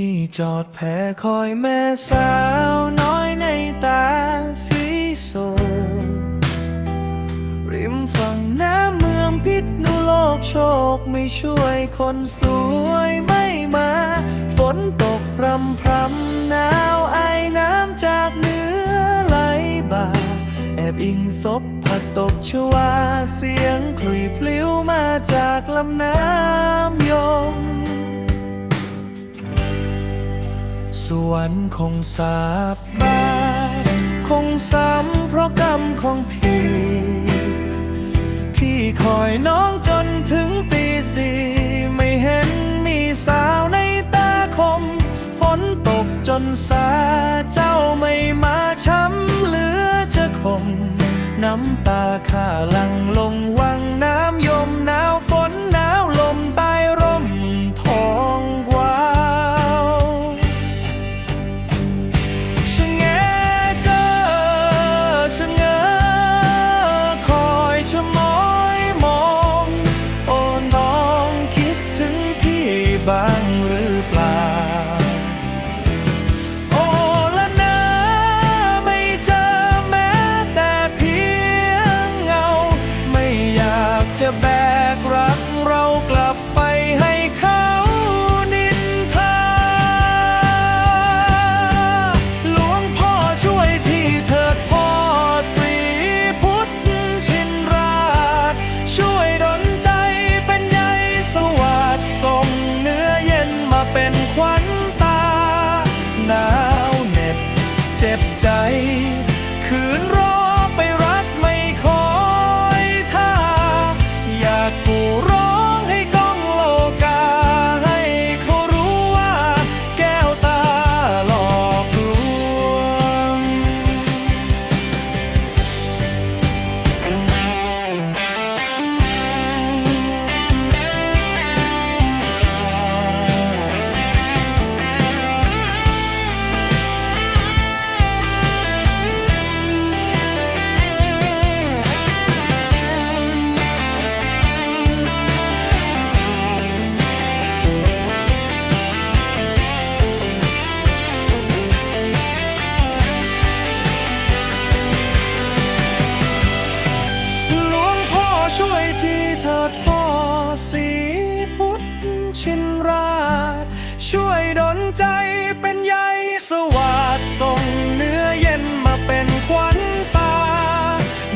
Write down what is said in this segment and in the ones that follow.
พี่จอดแพคอยแม่สาวน้อยในตาสีโสมริมฝั่งน้ำเมืองพิษณุโลกโชคไม่ช่วยคนสวยไม่มา ฝนตกพรำพรำหนาวไอน้ำจากเนื้อไหลบ่า แอบอิงศพผัดตบชวาเสียงคลุยพลิ้วมาจากลำน้ำยม สวรรค์คงสาบบานคงซ้ำเพราะกรรมของพี่ พี่คอยน้องจนถึงตีสี่ไม่เห็นมีสาวในตาคม ฝนตกจนสาเจ้าไม่มา สีพุทธชินราช ช่วยดนใจเป็นใยสวัสดส่งเนื้อเย็นมาเป็นควันตา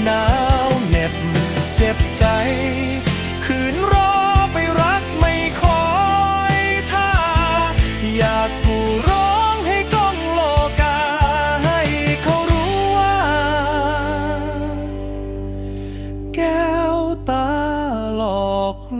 หนาวเหน็บเจ็บใจ คืนรอไปรักไม่คอยท่า อยากกูร้องให้กล้องโลกา ให้เขารู้ว่า แก้วตาหลอกล